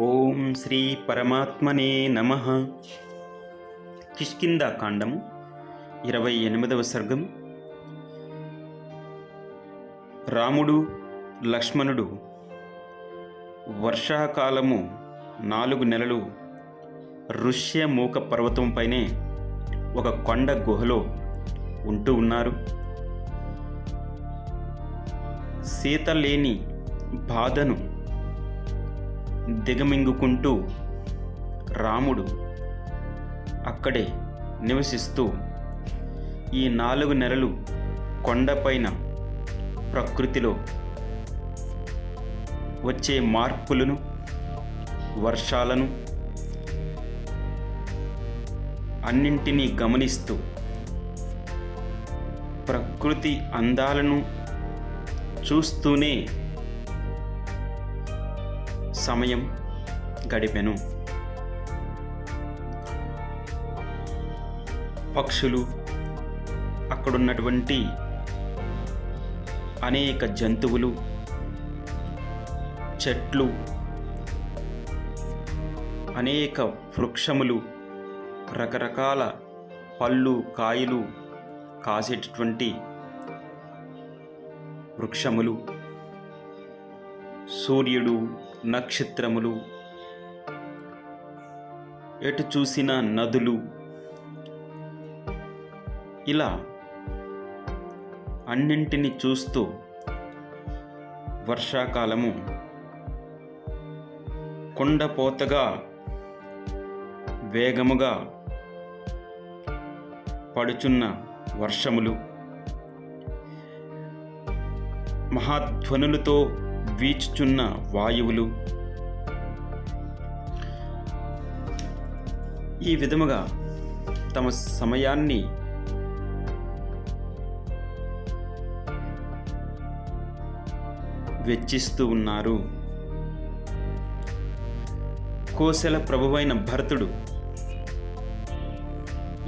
ఓం శ్రీ పరమాత్మనే నమ. కిష్కింద కాండము ఇరవై ఎనిమిదవ సర్గం. రాముడు లక్ష్మణుడు వర్షాకాలము నాలుగు నెలలు ఋష్యమూక పర్వతంపైనే ఒక కొండ గుహలో ఉంటూ ఉన్నారు. సీత లేని బాధను దిగమింగుకుంటూ రాముడు అక్కడే నివసిస్తూ ఈ నాలుగు నెలలు కొండపైన ప్రకృతిలో వచ్చే మార్పులను వర్షాలను అన్నింటినీ గమనిస్తూ ప్రకృతి అందాలను చూస్తూనే సమయం గడిపెను. పక్షులు అక్కడున్నటువంటి అనేక జంతువులు చెట్లు అనేక వృక్షములు రకరకాల పళ్ళు కాయలు కాసేటటువంటి వృక్షములు. సూర్యుడు నక్షత్రములు ఎటు చూసిన నదులు ఇలా అన్నింటిని చూస్తూ వర్షాకాలము కొండపోతగా వేగముగా పడుచున్న వర్షములు. మహాధ్వనులతో వీచుచున్న వాయువులు. ఈ విధముగా తమ సమయాన్ని వెచ్చిస్తూ ఉన్నారు. కోశల ప్రభువైన భరతుడు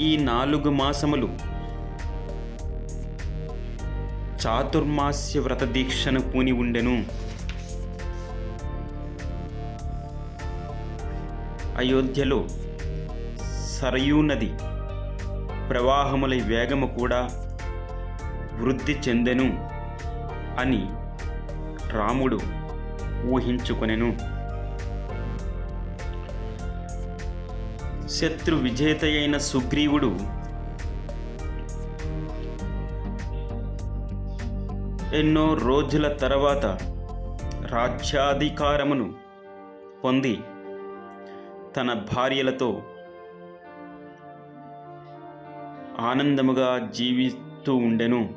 ఈ నాలుగు మాసములు చాతుర్మాస్య వ్రత దీక్షను పూని ఉండెను. అయోధ్యలో సరయూ నది ప్రవాహముల వేగము కూడా వృద్ధి చెందెను అని రాముడు ఊహించుకొనెను. శత్రు విజేతయైన సుగ్రీవుడు ఎన్నో రోజుల తర్వాత రాజ్యాధికారమును పొంది తన భార్యలతో ఆనందముగా జీవిస్తూ ఉండెను.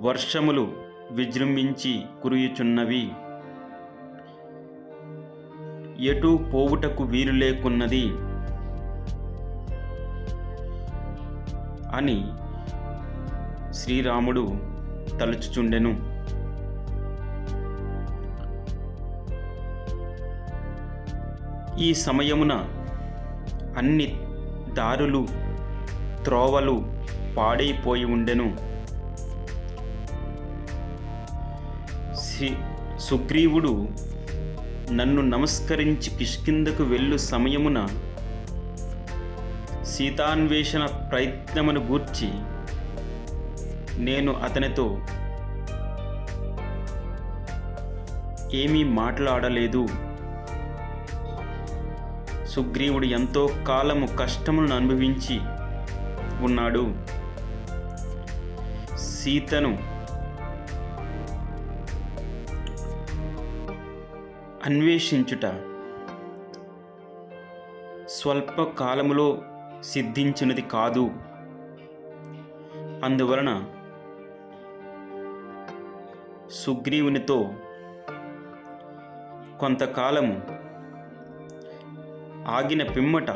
వర్షములు విజృంభించి కురియుచున్నవి. ఎటు పోవుటకు వీలు లేకున్నది అని శ్రీరాముడు తలుచుచుండెను. ఈ సమయమున అన్ని దారులు త్రోవలు పాడైపోయి ఉండెను. సి- సుగ్రీవుడు నన్ను నమస్కరించి కిష్కిందకు వెళ్ళు సమయమున సీతాన్వేషణ ప్రయత్నమును గూర్చి నేను అతనితో ఏమీ మాట్లాడలేదు. సుగ్రీవుడు ఎంతో కాలము కష్టములను అనుభవించి ఉన్నాడు. సీతను అన్వేషించుట స్వల్ప కాలములో సిద్ధించినది కాదు. అందువలన సుగ్రీవునితో కొంతకాలము ఆగిన పిమ్మట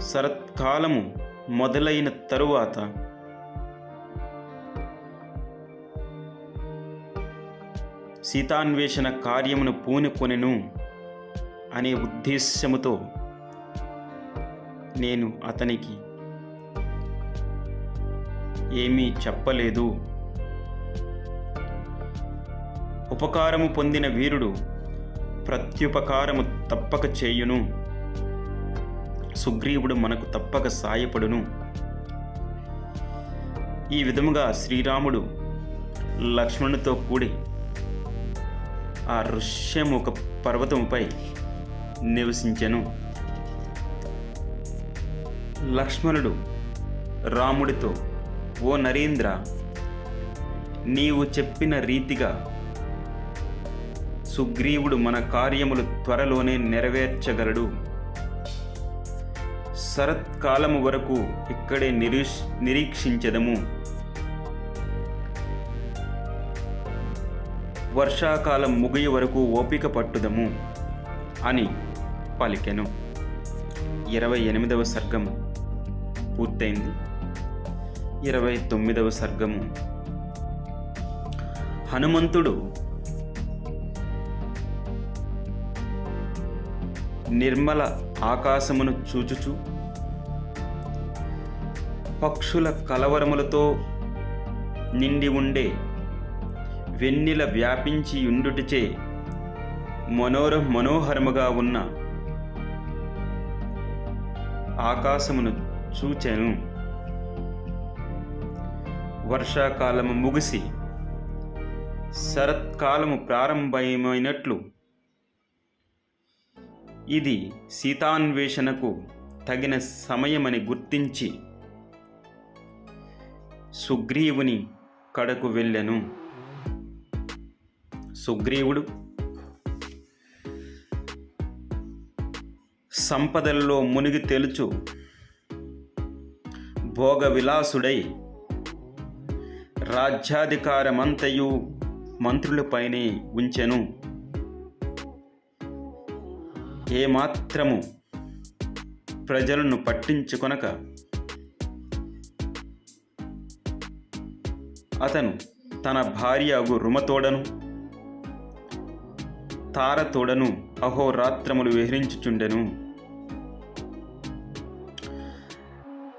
శరత్కాలము మొదలైన తరువాత సీతాన్వేషణ కార్యమును పూనుకొనెను అనే ఉద్దేశ్యముతో నేను అతనికి ఏమీ చెప్పలేదు. ఉపకారము పొందిన వీరుడు ప్రత్యుపకారము తప్పక చేయును. సుగ్రీవుడు మనకు తప్పక సాయపడును. ఈ విధముగా శ్రీరాముడు లక్ష్మణునితో కూడి ఆ ఋష్యముఖ పర్వతముపై నివసించెను. లక్ష్మణుడు రాముడితో ఓ నరేంద్ర నీవు చెప్పిన రీతిగా సుగ్రీవుడు మన కార్యములు త్వరలోనే నెరవేర్చగలడు. శరత్కాలము వరకు ఇక్కడే నిరీష్ నిరీక్షించదము. వర్షాకాలం ముగియ వరకు ఓపిక పట్టుదము అని పలికెను. ఇరవై ఎనిమిదవ సర్గము పూర్తయింది. ఇరవై తొమ్మిదవ సర్గము. హనుమంతుడు నిర్మల ఆకాశమును చూచుచు. పక్షుల కలవరములతో నిండి ఉండే వెన్నెల వ్యాపించి ఉండుటిచే మనోర మనోహరముగా ఉన్న ఆకాశమును చూచాను. వర్షాకాలము ముగిసి శరత్కాలము ప్రారంభమైనట్లు ఇది సీతాన్వేషణకు తగిన సమయమని గుర్తించి సుగ్రీవుని కడకు వెళ్ళెను. సుగ్రీవుడు సంపదల్లో మునిగి తెలుచు భోగ విలాసుడై రాజ్యాధికారమంతయు మంత్రులపైనే ఉంచెను. ఏమాత్రము ప్రజలను పట్టించుకొనక అతను తన భార్య అగు రుమతోడను తారతోడను అహోరాత్రములు విహరించుచుండెను.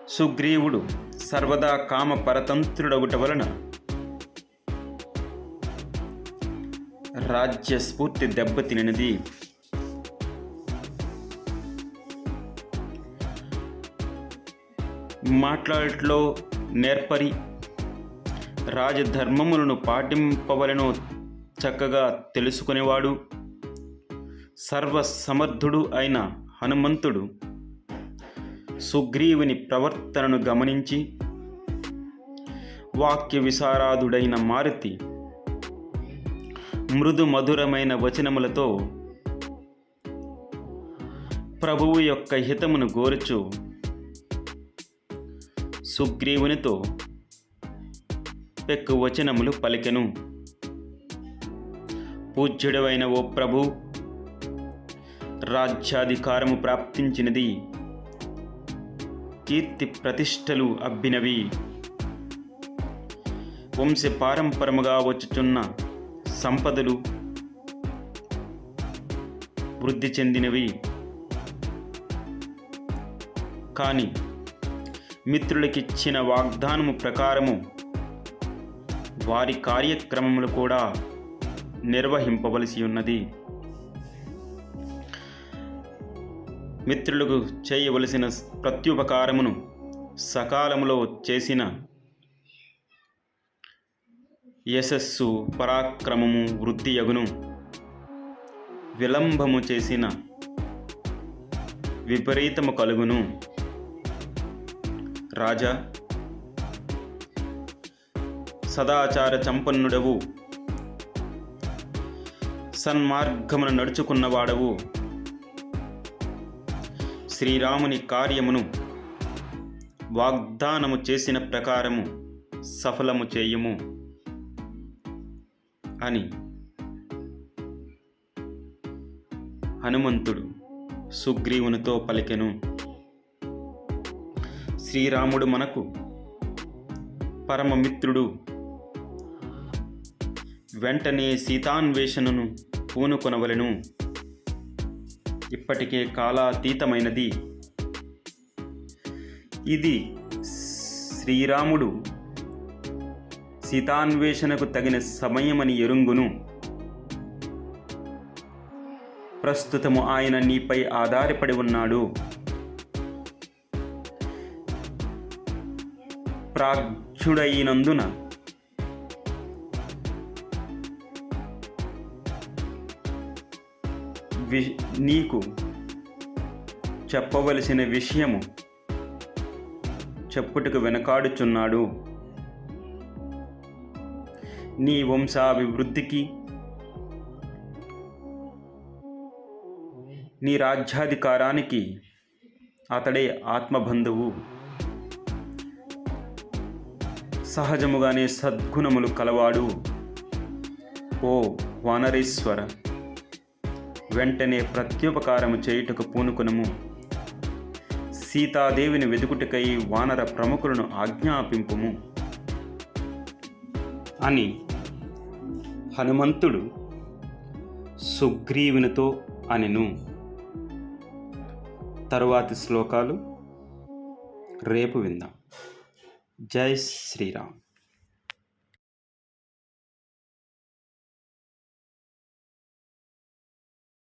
సుగ్రీవుడు సర్వదా కామ పరతంత్రుడగుట వలన రాజ్యస్ఫూర్తి దెబ్బతినది మాట్లాడట్లో నేర్పరి రాజధర్మములను పాటింపవలెనో చక్కగా తెలుసుకునేవాడు. సర్వసమర్థుడు అయిన హనుమంతుడు సుగ్రీవుని ప్రవర్తనను గమనించి వాక్య విశారాధుడైన మారుతి మృదు మధురమైన వచనములతో ప్రభువు యొక్క హితమును గోరుచు సుగ్రీవునితో వచనములు పలికెను. పూజ్యుడవైన ఓ ప్రభు రాజ్యాధికారము ప్రాప్తించినది. కీర్తి ప్రతిష్టలు అబ్బినవి. వంశ పారంపరముగా వచ్చుచున్న సంపదలు వృద్ధి చెందినవి. కానీ మిత్రులకిచ్చిన వాగ్దానము ప్రకారము వారి కార్యక్రమములు కూడా నిర్వహింపవలసి ఉన్నది. మిత్రులకు చేయవలసిన ప్రత్యుపకారమును సకాలములో చేసిన యశస్సు పరాక్రమము వృద్ధి యగును విలంబము చేసిన విపరీతము కలుగును. రాజా. సదాచార సంపన్నుడవు సన్మార్గమును నడుచుకున్నవాడవు. శ్రీరాముని కార్యమును వాగ్దానము చేసిన ప్రకారము సఫలము చేయుము. అని హనుమంతుడు సుగ్రీవునితో పలికెను. శ్రీరాముడు మనకు పరమమిత్రుడు. వెంటనే సీతాన్వేషణను పూనుకొనవలెను. ఇప్పటికే కాలాతీతమైనది. ఇది శ్రీరాముడు సీతాన్వేషణకు తగిన సమయమని ఎరుంగును. ప్రస్తుతము ఆయన నీపై ఆధారపడి ఉన్నాడు. ప్రాజ్ఞుడైనందున వి నీకు చెప్పవలసిన విషయము చెప్పుటకు వెనకాడుచున్నాడు. నీ వంశాభివృద్ధికి నీ రాజ్యాధికారానికి అతడే ఆత్మబంధువు. సహజముగానే సద్గుణములు కలవాడు. ఓ వానరేశ్వర వెంటనే ప్రత్యుపకారము చేయుటకు పూనుకునము. సీతాదేవిని వెదుకుటకై వానర ప్రముఖులను ఆజ్ఞాపింపుము. అని హనుమంతుడు సుగ్రీవునితో అనెను. తరువాతి శ్లోకాలు రేపు విందాం. जय श्री राम।